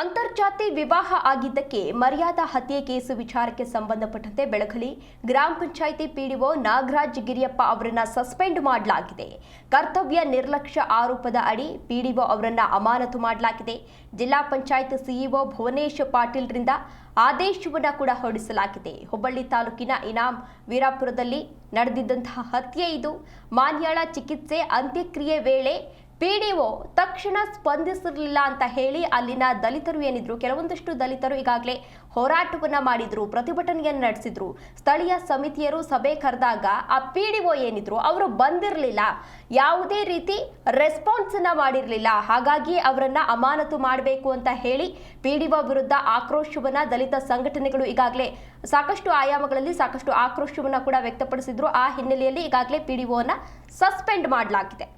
ಅಂತರ್ಜಾತಿ ವಿವಾಹ ಆಗಿದ್ದಕ್ಕೆ ಮರ್ಯಾದಾ ಹತ್ಯೆ ಕೇಸು ವಿಚಾರಕ್ಕೆ ಸಂಬಂಧಪಟ್ಟಂತೆ ಬೆಳಗಲಿ ಗ್ರಾಮ ಪಂಚಾಯಿತಿ ಪಿಡಿಒ ನಾಗರಾಜ್ ಗಿರಿಯಪ್ಪ ಅವರನ್ನ ಸಸ್ಪೆಂಡ್ ಮಾಡಲಾಗಿದೆ. ಕರ್ತವ್ಯ ನಿರ್ಲಕ್ಷ್ಯ ಆರೋಪದ ಅಡಿ ಪಿಡಿಒ ಅವರನ್ನ ಅಮಾನತು ಮಾಡಲಾಗಿದೆ. ಜಿಲ್ಲಾ ಪಂಚಾಯತ್ ಸಿಇಒ ಭುವನೇಶ್ ಪಾಟೀಲ್ರಿಂದ ಆದೇಶವನ್ನು ಕೂಡ ಹೊರಡಿಸಲಾಗಿದೆ. ಹುಬ್ಬಳ್ಳಿ ತಾಲೂಕಿನ ಇನಾಂ ವೀರಾಪುರದಲ್ಲಿ ನಡೆದಿದ್ದಂತಹ ಹತ್ಯೆ ಇದು. ಮಾನ್ಯಾಳ ಚಿಕಿತ್ಸೆ ಅಂತ್ಯಕ್ರಿಯೆ ವೇಳೆ ಪಿಡಿಒ ತಕ್ಷಣ ಸ್ಪಂದಿಸಿರಲಿಲ್ಲ ಅಂತ ಹೇಳಿ ಅಲ್ಲಿನ ದಲಿತರು ಏನಿದ್ರು, ಕೆಲವೊಂದಷ್ಟು ದಲಿತರು ಈಗಾಗಲೇ ಹೋರಾಟವನ್ನ ಮಾಡಿದ್ರು, ಪ್ರತಿಭಟನೆಯನ್ನು ನಡೆಸಿದ್ರು. ಸ್ಥಳೀಯ ಸಮಿತಿಯರು ಸಭೆ ಕರೆದಾಗ ಆ ಪಿಡಿಒ ಏನಿದ್ರು ಅವರು ಬಂದಿರಲಿಲ್ಲ. ಯಾವುದೇ ರೀತಿ ರೆಸ್ಪಾನ್ಸ್ ಮಾಡಿರಲಿಲ್ಲ. ಹಾಗಾಗಿ ಅವರನ್ನ ಅಮಾನತು ಮಾಡಬೇಕು ಅಂತ ಹೇಳಿ ಪಿಡಿಒ ವಿರುದ್ಧ ಆಕ್ರೋಶವನ್ನ ದಲಿತ ಸಂಘಟನೆಗಳು ಈಗಾಗಲೇ ಸಾಕಷ್ಟು ಆಯಾಮಗಳಲ್ಲಿ ಸಾಕಷ್ಟು ಆಕ್ರೋಶವನ್ನ ಕೂಡ ವ್ಯಕ್ತಪಡಿಸಿದ್ರು. ಆ ಹಿನ್ನೆಲೆಯಲ್ಲಿ ಈಗಾಗಲೇ ಪಿಡಿಒನ ಸಸ್ಪೆಂಡ್ ಮಾಡಲಾಗಿದೆ.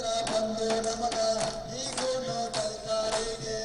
ಮಾತ್ರ ಬಂದು ನಮಗ ಕಲ್ತಾರಿಗೆ